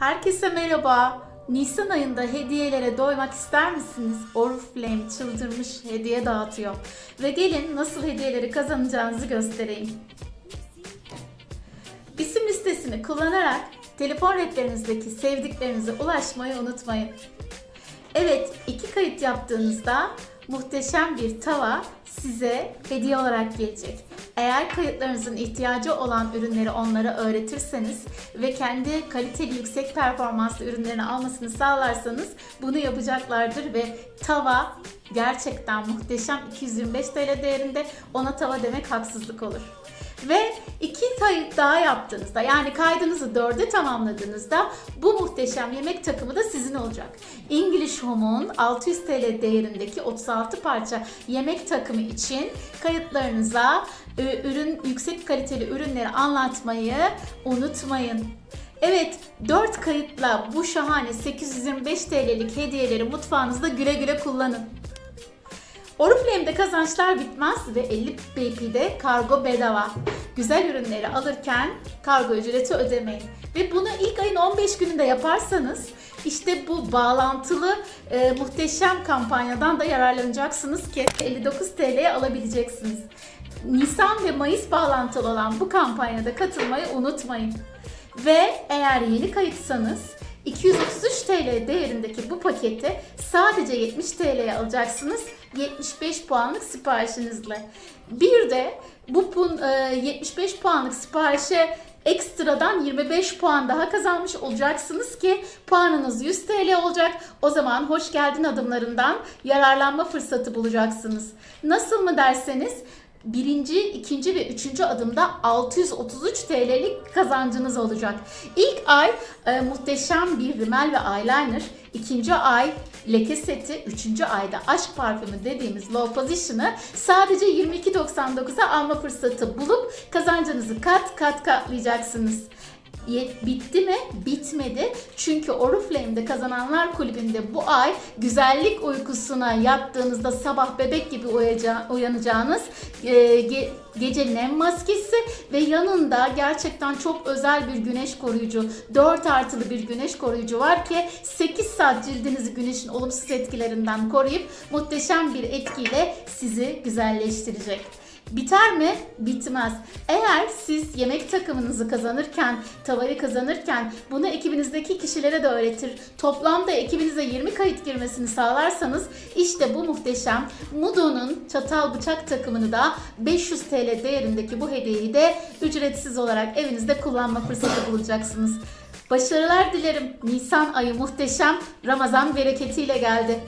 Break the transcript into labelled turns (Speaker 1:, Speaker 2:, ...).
Speaker 1: Herkese merhaba. Nisan ayında hediyelere doymak ister misiniz? Oriflame çıldırmış hediye dağıtıyor. Ve gelin nasıl hediyeleri kazanacağınızı göstereyim. İsim listesini kullanarak telefon rehberinizdeki sevdiklerinize ulaşmayı unutmayın. Evet, iki kayıt yaptığınızda muhteşem bir tava size hediye olarak gelecek. Eğer kayıtlarınızın ihtiyacı olan ürünleri onlara öğretirseniz ve kendi kaliteli yüksek performanslı ürünlerini almasını sağlarsanız bunu yapacaklardır ve tava gerçekten muhteşem 225 TL değerinde ona tava demek haksızlık olur. Ve iki kayıt daha yaptığınızda yani kaydınızı dörde tamamladığınızda bu muhteşem yemek takımı da sizin olacak. English Home'un 600 TL değerindeki 36 parça yemek takımı için kayıtlarınıza e, ürün yüksek kaliteli ürünleri anlatmayı unutmayın. Evet 4 kayıtla bu şahane 825 TL'lik hediyeleri mutfağınızda güle güle kullanın. Oriflame'de kazançlar bitmez ve 50 BP'de kargo bedava. Güzel ürünleri alırken kargo ücreti ödemeyin. Ve bunu ilk ayın 15 gününde yaparsanız işte bu bağlantılı e, muhteşem kampanyadan da yararlanacaksınız ki 59 TL'ye alabileceksiniz. Nisan ve Mayıs bağlantılı olan bu kampanyada katılmayı unutmayın. Ve eğer yeni kayıtsanız 233 TL değerindeki bu paketi sadece 70 TL'ye alacaksınız 75 puanlık siparişinizle. Bir de bu pun- e, 75 puanlık siparişe ekstradan 25 puan daha kazanmış olacaksınız ki puanınız 100 TL olacak. O zaman hoş geldin adımlarından yararlanma fırsatı bulacaksınız. Nasıl mı derseniz birinci, ikinci ve üçüncü adımda 633 TL'lik kazancınız olacak. İlk ay e, muhteşem bir rimel ve eyeliner, ikinci ay leke seti, üçüncü ayda aşk parfümü dediğimiz low position'ı sadece 22.99'a alma fırsatı bulup kazancınızı kat kat katlayacaksınız. Bitti mi? Bitmedi. Çünkü Oriflame'de kazananlar kulübünde bu ay güzellik uykusuna yattığınızda sabah bebek gibi uyanacağınız e, ge- gece nem maskesi ve yanında gerçekten çok özel bir güneş koruyucu 4 artılı bir güneş koruyucu var ki 8 saat cildinizi güneşin olumsuz etkilerinden koruyup muhteşem bir etkiyle sizi güzelleştirecek. Biter mi? Bitmez. Eğer siz yemek takımınızı kazanırken, tavayı kazanırken bunu ekibinizdeki kişilere de öğretir, toplamda ekibinize 20 kayıt girmesini sağlarsanız işte bu muhteşem Mudo'nun çatal bıçak takımını da 500 TL değerindeki bu hediyeyi de ücretsiz olarak evinizde kullanma fırsatı bulacaksınız. Başarılar dilerim. Nisan ayı muhteşem, Ramazan bereketiyle geldi.